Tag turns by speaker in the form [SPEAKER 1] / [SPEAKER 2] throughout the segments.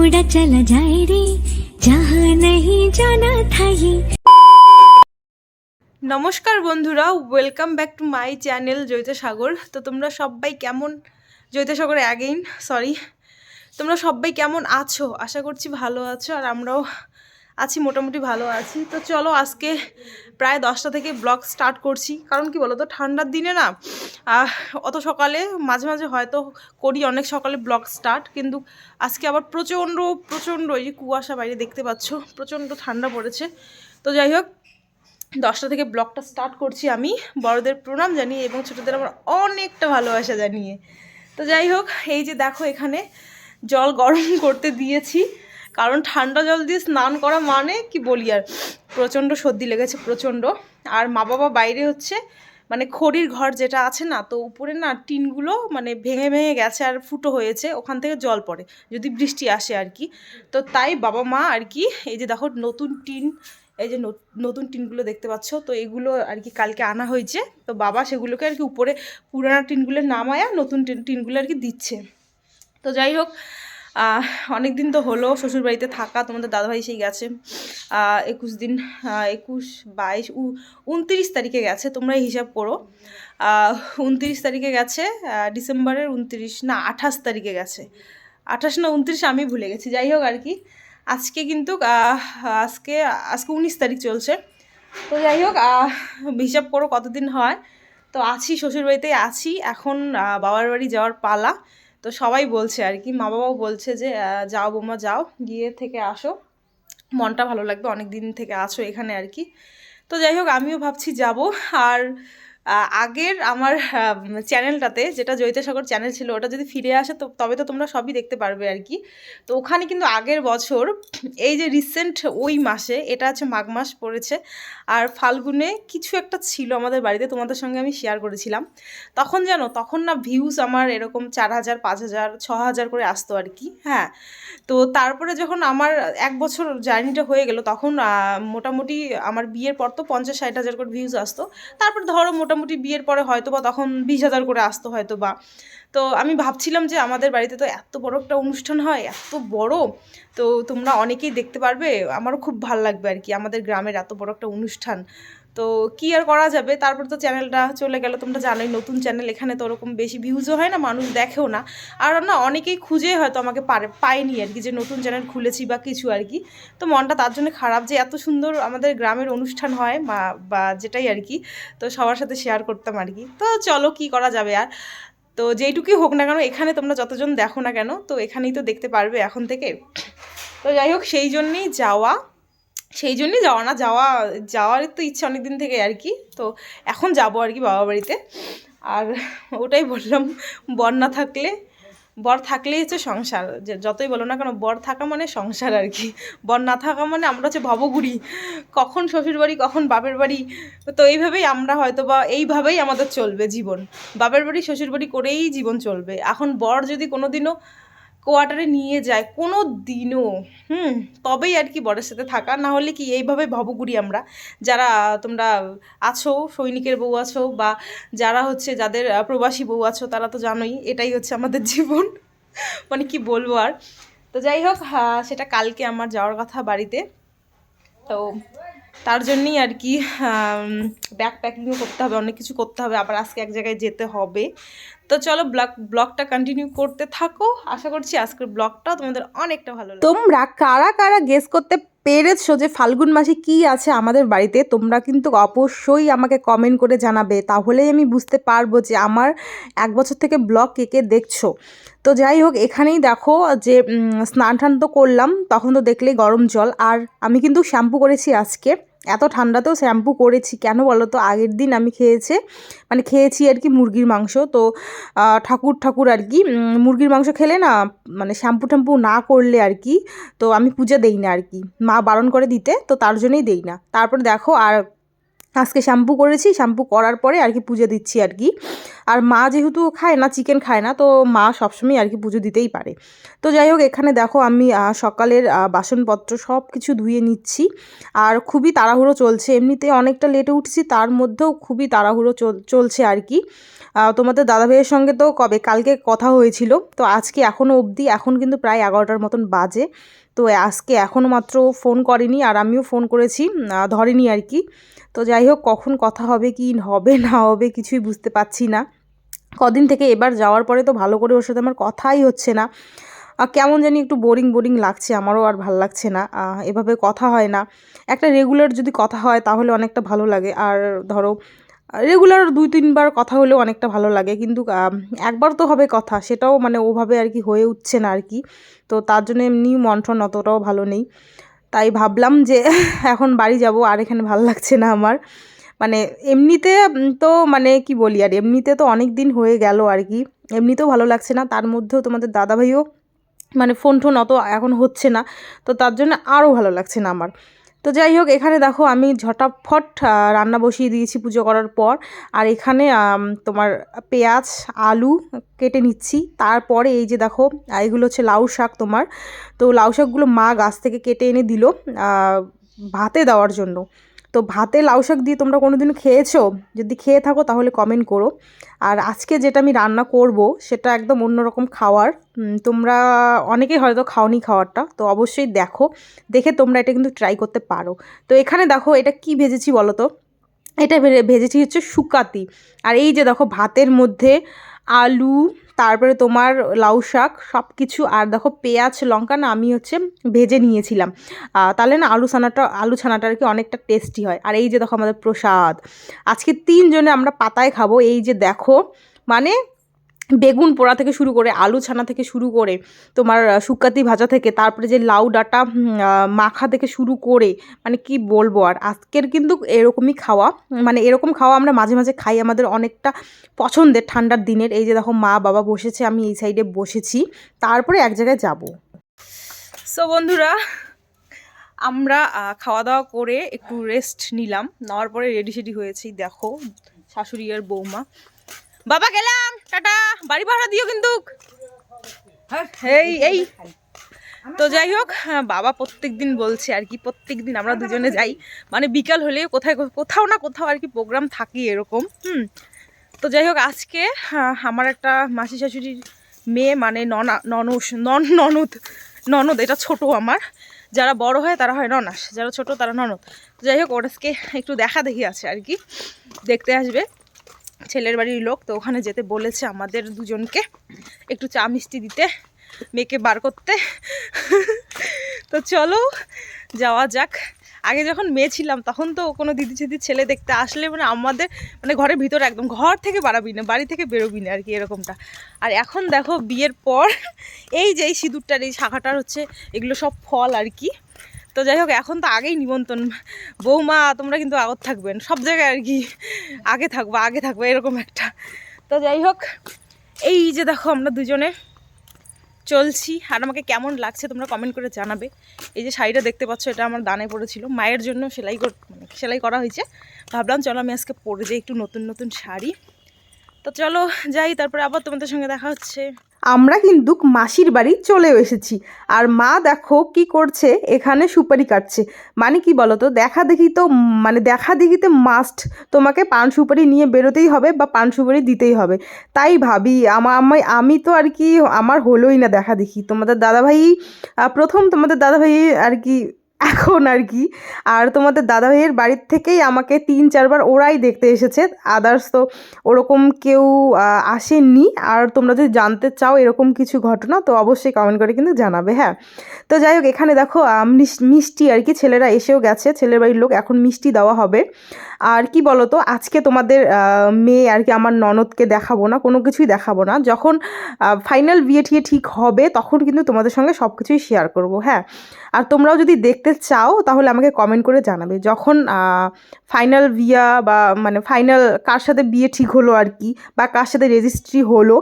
[SPEAKER 1] उड़ा चला जाए रे जहाँ नहीं जाना था ये
[SPEAKER 2] নমস্কার বন্ধুরা welcome back to my channel Joyit Sagar তো তোমরা সবাই কেমন জয়িত সাগর অ্যাগেইন সরি তোমরা সবাই কেমন আছো আশা করছি ভালো আছো আর আমরাও আছি, মোটামুটি ভালো আছি। তো চলো আজকে প্রায় দশটা থেকে ব্লগ স্টার্ট করছি। কারণ কি বলো তো ঠান্ডার দিনে না অত সকালে মাঝে মাঝে হয়তো করি অনেক সকালে ব্লগ স্টার্ট, কিন্তু আজকে আবার প্রচণ্ড প্রচণ্ড এই যে কুয়াশা বাইরে দেখতে পাচ্ছ, প্রচণ্ড ঠান্ডা পড়েছে। তো যাই হোক, দশটা থেকে ব্লগটা স্টার্ট করছি আমি, বড়দের প্রণাম জানিয়ে এবং ছোটোদের আমার অনেকটা ভালোবাসা জানিয়ে। তো যাই হোক, এই যে দেখো এখানে জল গরম করতে দিয়েছি। কারণ ঠান্ডা জল দিয়ে স্নান করা মানে কি বলি আর, প্রচণ্ড সর্দি লেগেছে, প্রচণ্ড। আর মা বাবা বাইরে হচ্ছে মানে খড়ির ঘর যেটা আছে না, তো উপরে না টিনগুলো মানে ভেঙে ভেঙে গেছে আর ফুটো হয়েছে, ওখান থেকে জল পড়ে, যদি বৃষ্টি আসে আর কি। তো তাই বাবা মা আর কি, এই যে দেখো নতুন টিন, এই যে নতুন টিনগুলো দেখতে পাচ্ছ, তো এগুলো আর কি কালকে আনা হয়েছে। তো বাবা সেগুলোকে আর কি উপরে পুরানা টিনগুলো নামায়া নতুন টিন, টিনগুলো আর কি দিচ্ছে। তো যাই হোক অনেক দিন তো হলো শ্বশুরবাড়িতে থাকা, তোমাদের দাদাভাই সেই গেছে। একুশ দিন একুশ, বাইশ উনত্রিশ তারিখে গেছে, তোমরা হিসাব করো। উনত্রিশ তারিখে গেছে ডিসেম্বরের উনত্রিশ, না, আঠাশ তারিখে গেছে। আঠাশ না উনত্রিশ আমি ভুলে গেছি, যাই হোক আর কি। আজকে কিন্তু আজকে আজকে উনিশ তারিখ চলছে। তো যাই হোক হিসাব করো কতদিন হয়। তো আছি, শ্বশুরবাড়িতেই আছি। এখন বাবার বাড়ি যাওয়ার পালা। তো সবাই বলছে আর কি মা বাবাও বলছে যে যাও বোমা, যাও, গিয়ে থেকে আসো। মনটা ভালো লাগবে অনেক দিন থেকে আছো এখানে আর কি। তো যাই হোক, আমিও ভাবছি যাব। আর আগের আমার চ্যানেলটাতে যেটা জয়িতাসাগর চ্যানেল ছিল, ওটা যদি ফিরে আসে, তো তবে তো তোমরা সবই দেখতে পারবে আর কি। তো ওখানে কিন্তু আগের বছর, এই যে রিসেন্ট ওই মাসে, এটা হচ্ছে মাঘ মাস পড়েছে, আর ফাল্গুনে কিছু একটা ছিল আমাদের বাড়িতে, তোমাদের সঙ্গে আমি শেয়ার করেছিলাম। তখন জানো, তখন না ভিউজ আমার এরকম চার হাজার, পাঁচ হাজার, ছ হাজার করে আসতো আর কি হ্যাঁ। তো তারপরে যখন আমার এক বছর জার্নিটা হয়ে গেল, তখন মোটামুটি আমার বিয়ের পর তো পঞ্চাশ, ষাট হাজার করে ভিউজ আসতো। তারপর ধরো মোটামুটি বিয়ের পরে হয়তো বা তখন বিশ হাজার করে আসতো হয়তো বা তো আমি ভাবছিলাম যে আমাদের বাড়িতে তো এত বড় একটা অনুষ্ঠান হয়, এত বড়। তো তোমরা অনেকেই দেখতে পারবে, আমারও খুব ভালো লাগবে আর কি। আমাদের গ্রামের এত বড় একটা অনুষ্ঠান। তো কি আর করা যাবে? তারপর তো চ্যানেলটা চলে গেল। তোমরা জানোই নতুন চ্যানেল, এখানে তো ওরকম বেশি ভিউজও হয় না, মানুষ দেখেও না। আর না, অনেকেই খুঁজে হয়তো আমাকে পারে, পায়নি আর কি যে নতুন চ্যানেল খুলেছি বা কিছু আর কি। তো মনটা তার জন্য খারাপ যে এত সুন্দর আমাদের গ্রামের অনুষ্ঠান হয় বা বা যেটাই আর কি। তো সবার সাথে শেয়ার করতাম আর কি। তো চলো কি করা যাবে আর। তো যেইটুকুই হোক না কেন, এখানে তোমরা যতজন দেখো না কেন, তো এখানেই তো দেখতে পারবে এখন থেকে। তো যাই হোক, সেই জন্যেই যাওয়া। সেই জন্যই যাওয়া না, যাওয়া, যাওয়ার তো ইচ্ছা অনেক দিন থেকে আর কি। তো এখন যাব আর কি বাবা বাড়িতে। আর ওটাই বললাম, বর না থাকলে, বর থাকলেই হচ্ছে সংসার। যতই বলো না কেন, বর থাকা মানে সংসার আর কি। বর না থাকা মানে আমরা হচ্ছে ভবঘুরি। কখন শ্বশুর বাড়ি, কখন বাপের বাড়ি। তো এইভাবেই আমরা হয়তো বা এইভাবেই আমাদের চলবে জীবন। বাপের বাড়ি, শ্বশুর বাড়ি করেই জীবন চলবে। এখন বর যদি কোনো দিনও কোয়ার্টারে নিয়ে যায় কোনো দিনও, হুম, তবেই আর কি বরের সাথে থাকা। না হলে কি এইভাবে ভবঘুরি আমরা? যারা, তোমরা আছো, সৈনিকের বউ আছো বা যারা হচ্ছে যাদের প্রবাসী বউ আছো, তারা তো জানোই, এটাই হচ্ছে আমাদের জীবন। মানে কি বলব আর? তো যাই হোক সেটা কালকে আমার যাওয়ার কথা বাড়িতে। তো তার জন্যই আর কি ব্যাগ প্যাকিংও করতে হবে, অনেক কিছু করতে হবে, আবার আজকে এক জায়গায় যেতে হবে। তো চলো ব্লগ ব্লগটা কন্টিনিউ করতে থাকো। আশা করছি আজকের ব্লগটাও তোমাদের অনেকটা ভালো
[SPEAKER 3] তোমরা কারা কারা গেস করতে পেরেছ যে ফাল্গুন মাসে কি আছে আমাদের বাড়িতে, তোমরা কিন্তু অবশ্যই আমাকে কমেন্ট করে জানাবে। তাহলেই আমি বুঝতে পারব যে আমার এক বছর থেকে ব্লগ কে কে দেখছ। তো যাই হোক, এখানেই দেখো যে স্নান টান তো করলাম, তখন তো দেখলেই গরম জল। আর আমি কিন্তু শ্যাম্পু করেছি আজকে। এত ঠান্ডাতেও শ্যাম্পু করেছি, কেন বলো তো? আগের দিন আমি খেয়েছে মানে খেয়েছি আর কি মুরগির মাংস। তো ঠাকুর ঠাকুর আর কি মুরগির মাংস খেলে না মানে শ্যাম্পু ট্যাম্পু না করলে আর কি, তো আমি পূজা দেই না আর কি। মা বারণ করে দিতে, তো তার জন্যই দেই না। তারপর দেখো, আর
[SPEAKER 2] আজকে শ্যাম্পু করেছি, শ্যাম্পু করার পরে আর কি পুজো দিচ্ছি আর কি। আর মা যেহেতু খায় না চিকেন খায় না, তো মা সবসময় আর কি পুজো দিতেই পারে। তো যাই হোক, এখানে দেখো আমি সকালের বাসনপত্র সব কিছু ধুয়ে নিচ্ছি। আর খুবই তাড়াহুড়ো চলছে। এমনিতে অনেকটা লেটে উঠছি, তার মধ্যেও খুবই তাড়াহুড়ো চল- চলছে আর কি। তোমাদের দাদা ভাইয়ের সঙ্গে তো কবে, কালকে কথা হয়েছিল। তো আজকে এখনও অবধি, এখন কিন্তু প্রায় এগারোটার মতন বাজে। তো আজকে এখনও মাত্র ফোন করেনি আর আমিও ফোন করেছি ধরেনি আর কি। তো যাই হোক, কখন কথা হবে, কি হবে, না হবে, কিছুই বুঝতে পারছি না। কদিন থেকে এবার যাওয়ার পরে তো ভালো করে ওর সাথে আমার কথাই হচ্ছে না। কেমন জানি একটু বোরিং বোরিং লাগছে, আমারও আর ভালো লাগছে না। এভাবে কথা হয় না। একটা রেগুলার যদি কথা হয়, তাহলে অনেকটা ভালো লাগে। আর ধরো রেগুলার দুই, তিনবার কথা হলেও অনেকটা ভালো লাগে। কিন্তু একবার তো হবে কথা, সেটাও মানে ওভাবে আর কি হয়ে উঠছে না আর কি। তো তার জন্য এমনি মন্থন অতটাও ভালো নেই। তাই ভাবলাম যে এখন বাড়ি যাব, আর এখানে ভালো লাগছে না আমার। মানে এমনিতে তো মানে কি বলি, আর এমনিতে তো অনেক দিন হয়ে গেল আর কি। এমনিতেও ভালো লাগছে না, তার মধ্যেও তোমাদের দাদাভাইও মানে ফোন টোন অত এখন হচ্ছে না। তো তার জন্য আরও ভালো লাগছে না আমার। তো যাই হোক, এখানে দেখো আমি ঝটাফট রান্না বসিয়ে দিয়েছি পুজো করার পর। আর এখানে তোমার পেঁয়াজ, আলু কেটে নিচ্ছি। তারপরে এই যে দেখো এইগুলো হচ্ছে লাউ শাক তোমার। তো লাউ শাকগুলো মা গাছ থেকে কেটে এনে দিল ভাতে দেওয়ার জন্য। তো ভাতে লাউ শাক দিয়ে তোমরা কোনোদিন খেয়েছো? যদি খেয়ে থাকো তাহলে কমেন্ট করো। আর আজকে যেটা আমি রান্না করব, সেটা একদম অন্যরকম খাওয়ার। তোমরা অনেকেই হয়তো খাওনি খাওয়ারটা, তো অবশ্যই দেখো। দেখে তোমরা এটা কিন্তু ট্রাই করতে পারো। তো এখানে দেখো এটা কি ভেজেছি বলো তো এটা ভেজেছি হচ্ছে শুকাতি। আর এই যে দেখো ভাতের মধ্যে আলু তারপরে তোমার লাউ শাক সব কিছু আর দেখো পেঁয়াজ, লঙ্কা না, আমি হচ্ছে ভেজে নিয়েছিলাম। তাহলে না আলু ছানাটা আলু ছানাটা আর কি অনেকটা টেস্টি হয়। আর এই যে দেখো আমাদের প্রসাদ। আজকে তিনজনে আমরা পাতায় খাব। এই যে দেখো মানে বেগুন পোড়া থেকে শুরু করে আলু ছানা থেকে শুরু করে তোমার শুকাতি ভাজা থেকে, তারপরে যে লাউ ডাঁটা মাখা থেকে শুরু করে মানে কি বলব আর, আজকের কিন্তু এরকমই খাওয়া মানে এরকম খাওয়া আমরা মাঝে মাঝে খাই আমাদের অনেকটা পছন্দের ঠান্ডার দিনের, এই যে দেখো মা বাবা বসেছে, আমি এই সাইডে বসেছি, তারপরে এক জায়গায় যাব।
[SPEAKER 4] সো বন্ধুরা, আমরা খাওয়া দাওয়া করে একটু রেস্ট নিলাম, নেওয়ার পরে রেডি সেডি হয়েছি, দেখো, শাশুড়ি আর বৌমা। বাবা গেলাম। টাটা। বাড়ি ভাড়া দিও কিন্তু। এই এই তো যাই হোক হ্যাঁ, বাবা প্রত্যেক দিন বলছে আর কি প্রত্যেক দিন আমরা দুজনে যাই। মানে বিকাল হলে কোথায় কোথাও না কোথাও আর কি প্রোগ্রাম থাকি এরকম। হুম। তো যাই হোক আজকে হ্যাঁ, আমার একটা মাসি শাশুড়ির মেয়ে মানে ননা ননস নন ননদ ননদ এটা ছোট আমার। যারা বড় হয় তারা হয় ননাস যারা ছোট তারা ননদ। তো যাই হোক আজকে একটু দেখা দেখি আছে আর কি দেখতে আসবে। ছেলের বাড়ির লোক, তো ওখানে যেতে বলেছে আমাদের দুজনকে একটু চা মিষ্টি দিতে, মেয়েকে বার করতে। তো চলো, যাওয়া যাক। আগে যখন মেয়ে ছিলাম, তখন তো কোনো দিদি দিদি ছেলে দেখতে আসলে মানে আমাদের মানে ঘরের ভিতরে একদম, ঘর থেকে বাড়াবি না, বাড়ি থেকে বেরোবি না আর কি এরকমটা। আর এখন দেখো বিয়ের পর, এই যে এই সিঁদুরটার, এই শাখাটার হচ্ছে, এগুলো সব ফল আর কি। তো যাই হোক, এখন তো আগেই নিমন্ত্রণ। বৌমা, তোমরা কিন্তু আগত থাকবেন। সব জায়গায় আর কি আগে থাকব আগে থাকব, এরকম একটা। তো যাই হোক, এই যে দেখো আমরা দুজনে চলছি। আর আমাকে কেমন লাগছে তোমরা কমেন্ট করে জানাবে। এই যে শাড়িটা দেখতে পাচ্ছ, এটা আমার দানে পড়েছিল। মায়ের জন্য সেলাই মানে সেলাই করা হয়েছে। ভাবলাম চলো আমি আজকে পরে যাই একটু নতুন নতুন শাড়ি। তো চলো যাই, তারপরে আবার তোমাদের সঙ্গে দেখা হচ্ছে।
[SPEAKER 2] আমরা কিন্তু মাসির বাড়ি চলেও এসেছি। আর মা দেখো কি করছে? এখানে সুপারি কাটছে। মানে কি বলো তো দেখা দেখি তো মানে দেখা দেখিতে মাস্ট তোমাকে পান সুপারি নিয়ে বেরোতেই হবে বা পান সুপারি দিতেই হবে। তাই ভাবি আমার আমি আমি তো আর কি, আমার হলোই না দেখা দেখি। তোমাদের দাদাভাই প্রথম তোমাদের দাদাভাই আর কি এখন আর কি। আর তোমাদের দাদাভাইয়ের বাড়ির থেকেই আমাকে তিন, চারবার ওরাই দেখতে এসেছে। আদার্স তো ওরকম কেউ আসেননি। আর তোমরা যদি জানতে চাও এরকম কিছু ঘটনা, তো অবশ্যই কমেন্ট করে কিন্তু জানাবে হ্যাঁ। তো যাই হোক, এখানে দেখো মিষ্টি আর কি ছেলেরা এসেও গেছে। ছেলের বাড়ির লোক এখন মিষ্টি দেওয়া হবে। আর কি বলো তো আজকে তোমাদের মেয়ে আর কি আমার ননদকে দেখাবো না, কোনো কিছুই দেখাবো না। যখন ফাইনাল বিয়ে ঠিক হবে, তখন কিন্তু তোমাদের সঙ্গে সব কিছুই শেয়ার করব হ্যাঁ। আর তোমরাও যদি দেখতে দেখতে চাও, তাহলে আমাকে কমেন্ট করে জানাবে। যখন ফাইনাল বিয়া বা মানে ফাইনাল কার সাথে বিয়ে ঠিক হলো আর কি, বা কার সাথে রেজিস্ট্রি হলো,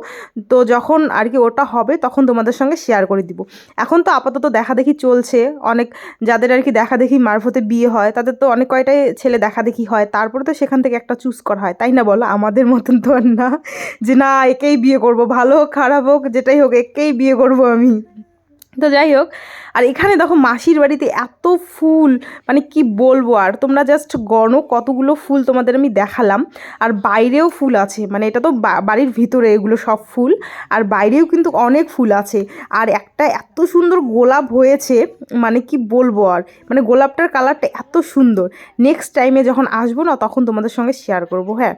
[SPEAKER 2] তো যখন আর কি ওটা হবে, তখন তোমাদের সঙ্গে শেয়ার করে দিব। এখন তো আপাতত দেখা দেখি চলছে, অনেক যাদের আর কি দেখা দেখি মারফতে বিয়ে হয়, তাদের তো অনেক কয়টাই ছেলে দেখা দেখি হয়, তারপরে তো সেখান থেকে একটা চুজ করা হয়, তাই না বলো? আমাদের মতন তো আর না, যে না, একেই বিয়ে করব, ভালো হোক, খারাপ হোক, যেটাই হোক, একেই বিয়ে করব আমি। তো যাই হোক, আর এখানে দেখো মাসির বাড়িতে এত ফুল মানে কি বলব আর, তোমরা জাস্ট গণ কতগুলো ফুল তোমাদের আমি দেখালাম, আর বাইরেও ফুল আছে মানে এটা তো বাড়ির ভিতরে এগুলো সব ফুল, আর বাইরেও কিন্তু অনেক ফুল আছে, আর একটা এত সুন্দর গোলাপ হয়েছে মানে কি বলব আর মানে গোলাপটার কালারটা এত সুন্দর নেক্সট টাইমে যখন আসব না তখন তোমাদের সঙ্গে শেয়ার করব হ্যাঁ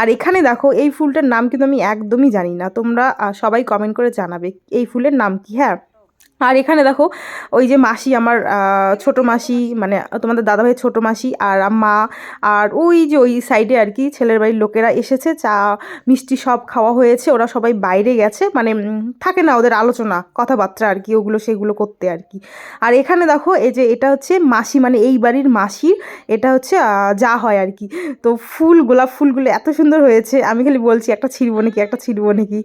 [SPEAKER 2] আর এখানে দেখো এই ফুলটার নাম কিন্তু আমি একদমই জানি না, তোমরা সবাই কমেন্ট করে জানাবে, এই ফুলের নাম কি হ্যাঁ? আর এখানে দেখো, ওই যে মাসি আমার ছোট মাসি মানে তোমাদের দাদাভাই ছোট মাসি আর মা আর ওই যে ওই সাইডে আর কি ছেলের বাড়ির লোকেরা এসেছে, চা, মিষ্টি সব খাওয়া হয়েছে, ওরা সবাই বাইরে গেছে মানে থাকে না ওদের আলোচনা, কথাবার্তা আর কি, ওগুলো সেগুলো করতে আর কি। আর এখানে দেখো, এই যে এটা হচ্ছে মাসি মানে এই বাড়ির মাসি, এটা হচ্ছে যা হয় আর কি। তো ফুল, গোলাপ ফুলগুলো এত সুন্দর হয়েছে, আমি খালি বলছি একটা ছিড়বো নাকি, একটা ছিড়বো নাকি।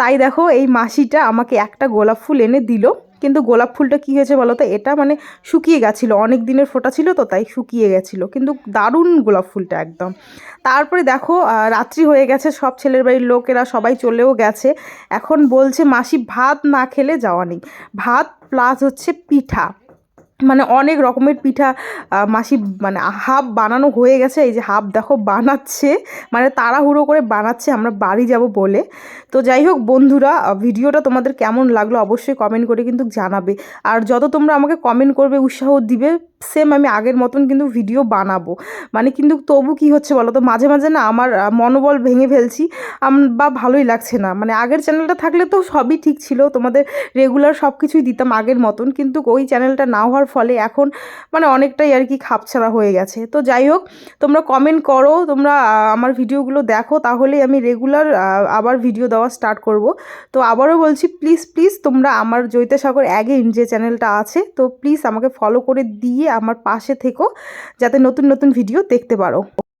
[SPEAKER 2] তাই দেখো, এই মাসিটা আমাকে একটা গোলাপ ফুল এনে দিল কিন্তু গোলাপ ফুলটা কী হয়েছে বলো তো? এটা মানে শুকিয়ে গেছিল, অনেক দিনের ফোটা ছিল তো তাই শুকিয়ে গেছিল, কিন্তু দারুণ গোলাপ ফুলটা একদম। তারপরে দেখো রাত্রি হয়ে গেছে, সব ছেলের বাড়ির লোকেরা সবাই চলেও গেছে। এখন বলছে মাসি ভাত না খেলে যাওয়া নেই। ভাত প্লাস হচ্ছে পিঠা। মানে অনেক রকমের পিঠা মাসি মানে হাফ বানানো হয়ে গেছে। এই যে হাফ দেখো বানাচ্ছে মানে তাড়াহুড়ো করে বানাচ্ছে, আমরা বাড়ি যাব বলে। তো যাই হোক বন্ধুরা ভিডিওটা তোমাদের কেমন লাগল অবশ্যই কমেন্ট করে কিন্তু জানাবে। আর যত তোমরা আমাকে কমেন্ট করবে, উৎসাহ দিবে সেম আমি আগের মতন কিন্তু ভিডিও বানাবো। মানে কিন্তু তবু কি হচ্ছে বলো তো মাঝে মাঝে না আমার মনোবল ভেঙে ফেলছি। বা ভালোই লাগছে না। মানে আগের চ্যানেলটা থাকলে তো সবই ঠিক ছিল। তোমাদের রেগুলার সব কিছুই দিতাম আগের মতন। কিন্তু ওই চ্যানেলটা না হওয়ার ফলে এখন মানে অনেকটাই আর কি খাপছাড়া হয়ে গেছে। তো যাই হোক, তোমরা কমেন্ট করো। তোমরা আমার ভিডিওগুলো দেখো। তাহলেই আমি রেগুলার আবার ভিডিও দেওয়া স্টার্ট করব। তো আবারও বলছি প্লিজ প্লিজ তোমরা আমার জৈতাসাগর অ্যাগেইন যে চ্যানেলটা আছে, তো প্লিজ আমাকে ফলো করে দিয়ে আমার পাশে থেকো যাতে নতুন নতুন ভিডিও দেখতে পারো।